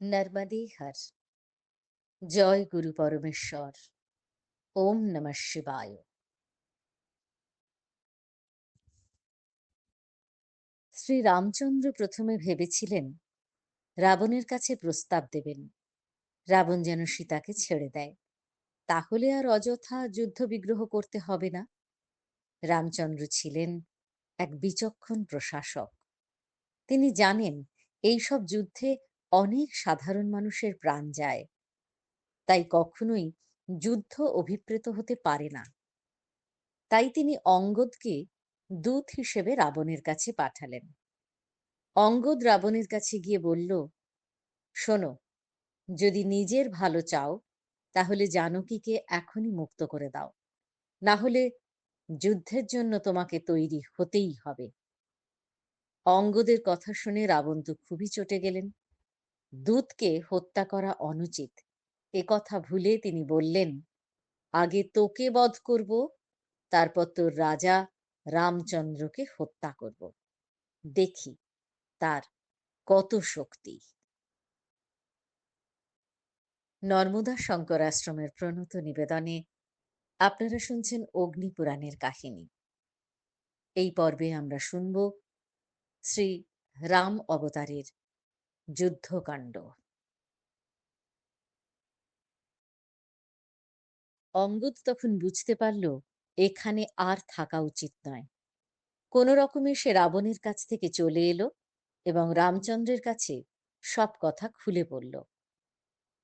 নর্মদে হর জয় গুরু পরমেশ্বর ওম নমঃ শিবায় শ্রী রামচন্দ্র প্রথমে ভেবেছিলেন, রাবণের কাছে প্রস্তাব দেবেন। রাবণ যেন সীতাকে ছেড়ে দেয়। তাহলে আর অযথা যুদ্ধ বিগ্রহ করতে হবে না। রামচন্দ্র ছিলেন এক বিচক্ষণ প্রশাসক। তিনি জানেন, এইসব যুদ্ধে অনেক সাধারণ মানুষের প্রাণ যায়। তাই কখনোই যুদ্ধ অভিপ্রেত হতে পারে না। তাই তিনি অঙ্গদকে দূত হিসেবে রাবণের কাছে পাঠালেন। অঙ্গদ রাবণের কাছে গিয়ে বলল, শোনো, যদি নিজের ভালো চাও, তাহলে জানকীকে এখনই মুক্ত করে দাও। না হলে যুদ্ধের জন্য তোমাকে তৈরি হতেই হবে। অঙ্গদের কথা শুনে রাবণ তো খুবই চটে গেলেন। দূতকে হত্যা করা অনুচিত। এ কথা ভুলে তিনি বললেন, আগে তোকে বধ করব, তারপর তোর রাজা রামচন্দ্রকে হত্যা করব। দেখি তার কত শক্তি। নর্মদা শঙ্কর আশ্রমের প্রণত নিবেদনে আপনারা শুনছেন অগ্নিপুরাণের কাহিনী। এই পর্বে আমরা শুনব শ্রী রাম অবতারের যুদ্ধকাণ্ড। অঙ্গদ তখন বুঝতে পারল, এখানে আর থাকা উচিত নয়। কোনো রকমে সে রাবণের কাছ থেকে চলে এলো এবং রামচন্দ্রের কাছে সব কথা খুলে পড়ল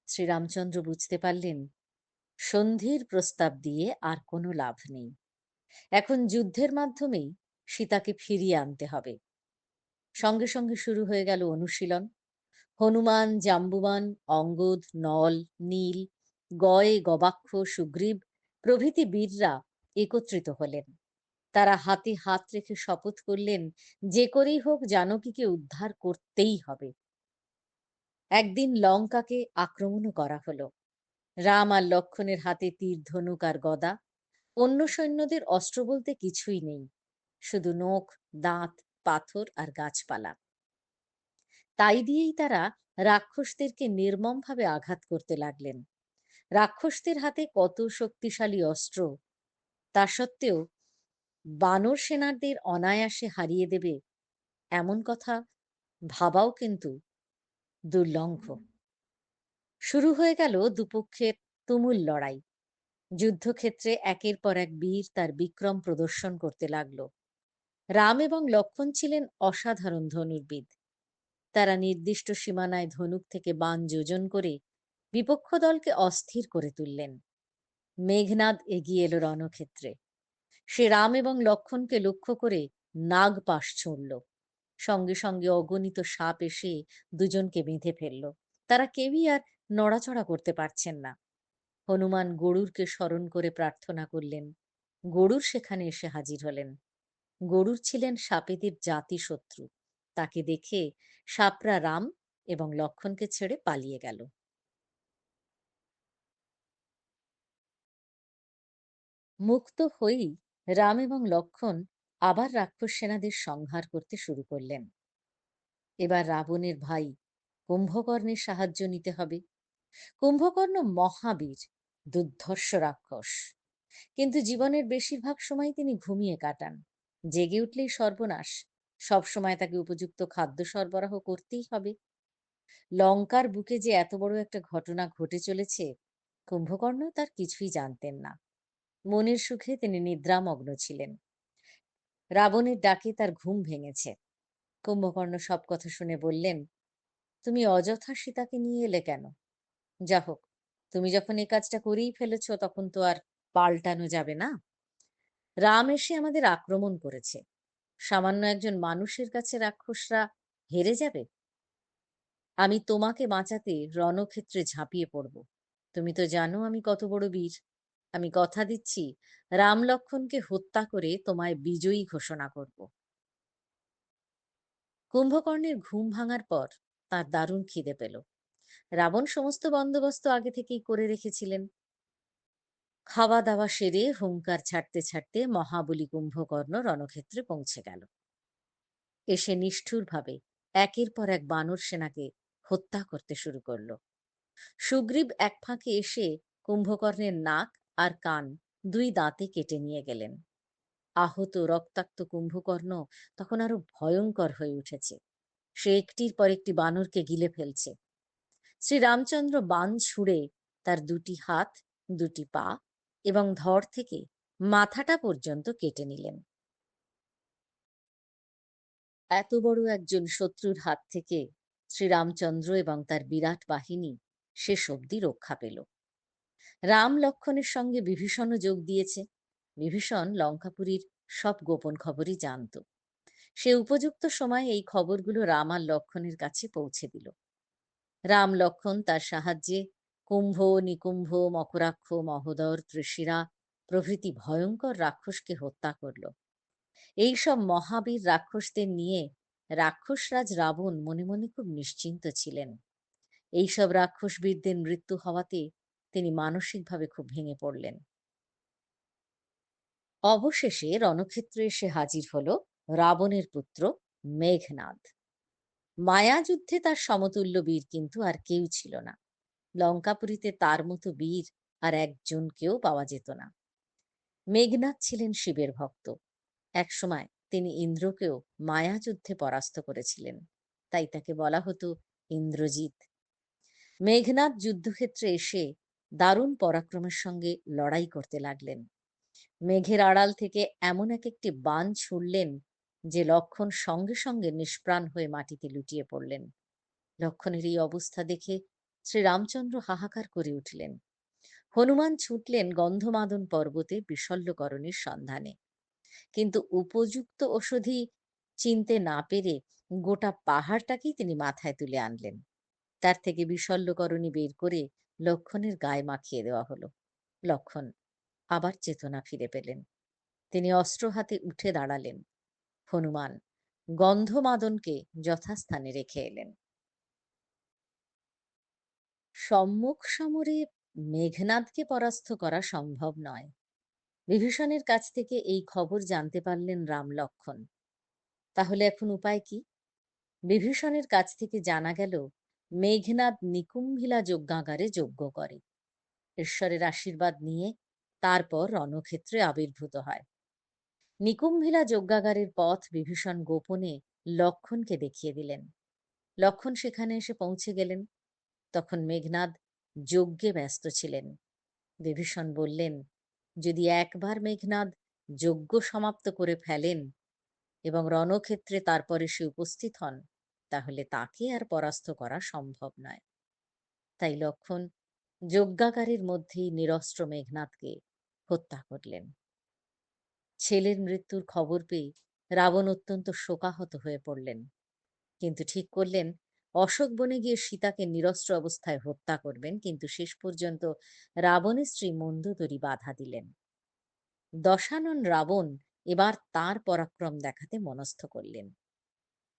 শ্রীরামচন্দ্র বুঝতে পারলেন, সন্ধির প্রস্তাব দিয়ে আর কোনো লাভ নেই। এখন যুদ্ধের মাধ্যমেই সীতাকে ফিরিয়ে আনতে হবে। সঙ্গে সঙ্গে শুরু হয়ে গেল অনুশীলন। হনুমান, জাম্বুবান, অঙ্গদ, নল, নীল, গয়ে, গবাক্ষ, সুগ্রীব প্রভৃতি বীররা একত্রিত হলেন। তারা হাতে হাত রেখে শপথ করলেন, যে করেই হোক জানকীকে উদ্ধার করতেই হবে। একদিন লঙ্কাকে আক্রমণও করা হলো। রাম আর লক্ষণের হাতে তীর, ধনুক আর গদা। অন্য সৈন্যদের অস্ত্র বলতে কিছুই নেই। শুধু নখ, দাঁত, পাথর আর গাছপালা। তাই দিয়েই তারা রাক্ষসদেরকে নির্মমভাবে আঘাত করতে লাগলেন। রাক্ষসদের হাতে কত শক্তিশালী অস্ত্র, তা সত্ত্বেও বানর সেনাদের অনায়াসে হারিয়ে দেবে এমন কথা ভাবাও কিন্তু দুর্লঙ্ঘ। শুরু হয়ে গেল দুপক্ষের তুমুল লড়াই। যুদ্ধক্ষেত্রে একের পর এক বীর তার বিক্রম প্রদর্শন করতে লাগল। রাম এবং লক্ষণ ছিলেন অসাধারণ ধনুর্বিদ। তারা নির্দিষ্ট সীমানায় ধনুক থেকে বান যোজন করে বিপক্ষ দলকে অস্থির করে তুললেন। মেঘনাদ এগিয়ে এলো রণক্ষেত্রে। সে রাম এবং লক্ষণকে লক্ষ্য করে নাগ পাশ ছুঁড়ল। সঙ্গে সঙ্গে অগণিত সাপ এসে দুজনকে বেঁধে ফেলল। তারা কেউই আর নড়াচড়া করতে পারছেন না। হনুমান গরুরকে স্মরণ করে প্রার্থনা করলেন, গরুর সেখানে এসে হাজির হলেন। গরুর ছিলেন সাপেদের জাতি শত্রু তাকে দেখে সাপরা রাম এবং লক্ষণকে ছেড়ে পালিয়ে গেল। মুক্ত হয়েই রাম এবং লক্ষণ আবার রাক্ষস সেনাদের সংহার করতে শুরু করলেন। এবার রাবণের ভাই কুম্ভকর্ণের সাহায্য নিতে হবে। কুম্ভকর্ণ মহাবীর, দুর্ধর্ষ রাক্ষস। কিন্তু জীবনের বেশিরভাগ সময় তিনি ঘুমিয়ে কাটান, জেগে উঠলেই সর্বনাশ। সবসময় তাকে উপযুক্ত খাদ্য সরবরাহ করতেই হবে। লঙ্কার বুকে যে এত বড় একটা ঘটনা ঘটে চলেছে, কুম্ভকর্ণ তার কিছুই জানতেন না। মনের সুখে তিনি নিদ্রামগ্ন ছিলেন। রাবণের ডাকে তার ঘুম ভেঙেছে। কুম্ভকর্ণ সব কথা শুনে বললেন, তুমি অযথা সীতাকে নিয়ে এলে কেন? যা হোক, তুমি যখন এই কাজটা করেই ফেলেছ তখন তো আর পাল্টানো যাবে না। রাম এসে আমাদের আক্রমণ করেছে। সামান্য একজন মানুষের কাছে রাক্ষসরা হেরে যাবে? আমি তোমাকে বাঁচাতে রণক্ষেত্রে ঝাঁপিয়ে পড়ব। তুমি তো জানো আমি কত বড় বীর। আমি কথা দিচ্ছি, রাম লক্ষণকে হত্যা করে তোমায় বিজয়ী ঘোষণা করব। কুম্ভকর্ণের ঘুম ভাঙার পর তার দারুণ খিদে পেল। রাবণ সমস্ত বন্দোবস্ত আগে থেকেই করে রেখেছিলেন। খাওয়া দাওয়া সেরে হুঙ্কার ছাড়তে ছাড়তে মহাবলী কুম্ভকর্ণ রণক্ষেত্রে পৌঁছে গেল। এসে নিষ্ঠুরভাবে একের পর এক বানর সেনাকে হত্যা করতে শুরু করল। সুগ্রীব এক ফাঁকে এসে কুম্ভকর্ণের নাক আর কান দুই দাঁতে কেটে নিয়ে গেলেন। আহত রক্তাক্ত কুম্ভকর্ণ তখন আরও ভয়ঙ্কর হয়ে উঠেছে। সে একটির পর একটি বানরকে গিলে ফেলছে। শ্রীরামচন্দ্র বান ছুঁড়ে তার দুটি হাত, দুটি পা এবং ধর থেকে মাথাটা পর্যন্ত কেটে নিলেন। এত বড় একজন শত্রুর হাত থেকে শ্রীরামচন্দ্র এবং তার বিরাট বাহিনী শেষ অবধি রক্ষা পেল। রাম লক্ষণের সঙ্গে বিভীষণও যোগ দিয়েছে। বিভীষণ লঙ্কাপুরীর সব গোপন খবরই জানত। সে উপযুক্ত সময় এই খবরগুলো রাম আর লক্ষণের কাছে পৌঁছে দিল। রাম লক্ষণ তার সাহায্যে কুম্ভ নিকুম্ভ মকরাক্ষ মহোদর ত্রিশিরা প্রভৃতি ভয়ঙ্কর রাক্ষসকে হত্যা করল। এইসব মহাবীর রাক্ষসদের নিয়ে রাক্ষসরাজ রাবণ মনে মনে খুব নিশ্চিন্ত ছিলেন। এইসব রাক্ষসবীরদের মৃত্যু হওয়াতে তিনি মানসিকভাবে খুব ভেঙে পড়লেন। অবশেষে রণক্ষেত্রে এসে হাজির হল রাবণের পুত্র মেঘনাদ। মায়াযুদ্ধে তার সমতুল্য বীর কিন্তু আর কেউ ছিল না। লঙ্কাপুরীতে তার মতো বীর আর একজনকেও পাওয়া যেত না। মেঘনাথ ছিলেন শিবের ভক্ত। একসময় তিনি ইন্দ্রকেও মায়াযুদ্ধে পরাস্ত করেছিলেন। তাই তাকে বলা হতো ইন্দ্রজিৎ। মেঘনাথ যুদ্ধক্ষেত্রে এসে দারুণ পরাক্রমের সঙ্গে লড়াই করতে লাগলেন। মেঘের আড়াল থেকে এমন এক একটি বান ছুড়লেন যে লক্ষণ সঙ্গে সঙ্গে নিষ্প্রাণ হয়ে মাটিতে লুটিয়ে পড়লেন। লক্ষণের এই অবস্থা দেখে শ্রীরামচন্দ্র হাহাকার করে উঠলেন। হনুমান ছুটলেন গন্ধমাদন পর্বতে বিশল্যকরণের সন্ধানে। কিন্তু উপযুক্ত ওষুধই চিনতে না পেরে গোটা পাহাড়টাকেই তিনি মাথায় তুলে আনলেন। তার থেকে বিশল্যকরণী বের করে লক্ষণের গায়ে মাখিয়ে দেওয়া হলো। লক্ষণ আবার চেতনা ফিরে পেলেন। তিনি অস্ত্র হাতে উঠে দাঁড়ালেন। হনুমান গন্ধমাদনকে যথাস্থানে রেখে এলেন। সম্মুখ সমরে মেঘনাদকে পরাস্ত করা সম্ভব নয়। বিভীষণের কাছ থেকে এই খবর জানতে পারলেন রাম লক্ষণ। তাহলে এখন উপায় কি? বিভীষণের কাছ থেকে জানা গেল, মেঘনাদ নিকুম্ভিলা যজ্ঞাগারে যজ্ঞ করে। ঈশ্বরের আশীর্বাদ নিয়ে তারপর রণক্ষেত্রে আবির্ভূত হয়। নিকুম্ভিলা যজ্ঞাগারের পথ বিভীষণ গোপনে লক্ষণকে দেখিয়ে দিলেন। লক্ষণ সেখানে এসে পৌঁছে গেলেন। তখন মেঘনাদ যজ্ঞে ব্যস্ত ছিলেন। বিভীষণ বললেন, যদি একবার মেঘনাদ যজ্ঞ সমাপ্ত করে ফেলেন এবং রণক্ষেত্রে তারপরে সে উপস্থিত হন, তাহলে তাকে আর পরাস্ত করা সম্ভব নয়। তাই লক্ষণ যজ্ঞাগারের মধ্যেই নিরস্ত্র মেঘনাথকে হত্যা করলেন। ছেলের মৃত্যুর খবর পেয়ে রাবণ অত্যন্ত শোকাহত হয়ে পড়লেন। কিন্তু ঠিক করলেন অশোক বনে গিয়ে সীতাকে নিরস্ত্র অবস্থায় হত্যা করবেন, কিন্তু শেষ পর্যন্ত রাবণের স্ত্রী মন্দোদরী বাধা দিলেন। দশানন রাবণ এবার তার পরাক্রম দেখাতে মনস্থ করলেন।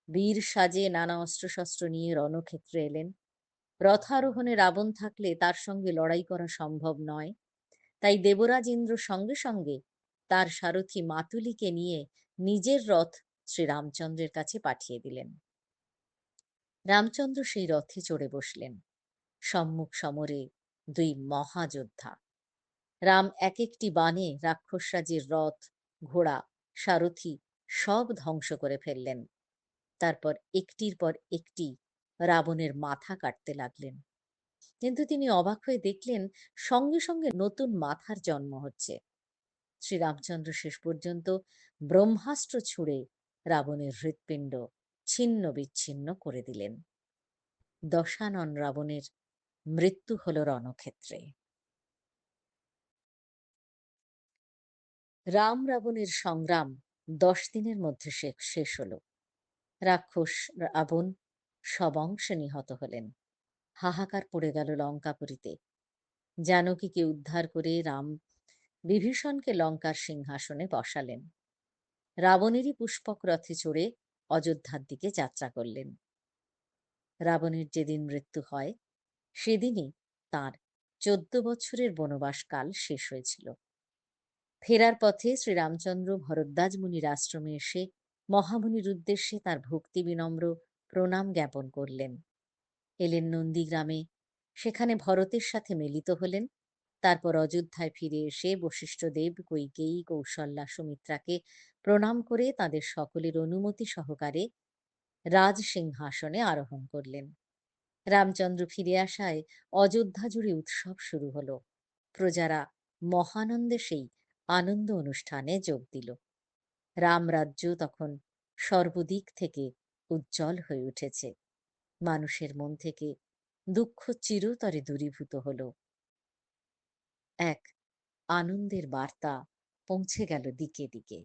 বীর সাজে নানা অস্ত্রশস্ত্র নিয়ে রণক্ষেত্রে এলেন। রথারোহণে রাবণ থাকলে তার সঙ্গে লড়াই করা সম্ভব নয়। তাই দেবরাজ ইন্দ্র সঙ্গে সঙ্গে তার সারথী মাতুলিকে নিয়ে নিজের রথ শ্রীরামচন্দ্রের কাছে পাঠিয়ে দিলেন। রামচন্দ্র সেই রথে চড়ে বসলেন। সম্মুখ সমরে দুই মহাযোদ্ধা। রাম এক একটি বানে রাক্ষসরাজের রথ, ঘোড়া, সারথি সব ধ্বংস করে ফেললেন। তারপর একটির পর একটি রাবণের মাথা কাটতে লাগলেন। কিন্তু তিনি অবাক হয়ে দেখলেন, সঙ্গে সঙ্গে নতুন মাথার জন্ম হচ্ছে। শ্রীরামচন্দ্র শেষ পর্যন্ত ব্রহ্মাস্ত্র ছুঁড়ে রাবণের হৃৎপিণ্ড ছিন্ন বিচ্ছিন্ন করে দিলেন। দশানন রাবণের মৃত্যু হল রণক্ষেত্রে। রাম রাবণের সংগ্রাম দশ দিনের মধ্যে শেষ হল। রাক্ষস রাবণ সব অংশে নিহত হলেন। হাহাকার পড়ে গেল লঙ্কাপুরীতে। জানকীকে উদ্ধার করে রাম বিভীষণকে লঙ্কার সিংহাসনে বসালেন। রাবণেরই পুষ্পক রথে চড়ে অযোধ্যার দিকে যাত্রা করলেন। রাবণের যেদিন মৃত্যু হয়, সেদিনই তার চোদ্দ বছরের বনবাসকাল শেষ হয়েছিল। ফেরার পথে শ্রীরামচন্দ্র ভরদ্বাজ মুনির আশ্রমে এসে মহামুনির উদ্দেশ্যে তার ভক্তি বিনম্র প্রণাম জ্ঞাপন করলেন। এলেন নন্দীগ্রামে, সেখানে ভরতের সাথে মিলিত হলেন তারপর অযোধ্যায় ফিরে এসে বশিষ্ঠদেব কৈকেয়ী কৌশল্যা সুমিত্রাকে প্রণাম করে তাদের সকলের অনুমতি সহকারে রাজ সিংহাসনে আরোহণ করলেন। রামচন্দ্র ফিরে আসায় অযোধ্যা জুড়ে উৎসব শুরু হলো। প্রজারা মহানন্দে সেই আনন্দ অনুষ্ঠানে যোগ দিল। রামরাজ্য তখন সর্বদিক থেকে উজ্জ্বল হয়ে উঠেছে। মানুষের মন থেকে দুঃখ চিরতরে দূরীভূত হল। এক আনন্দের বার্তা পৌঁছে গেল দিকে দিকে।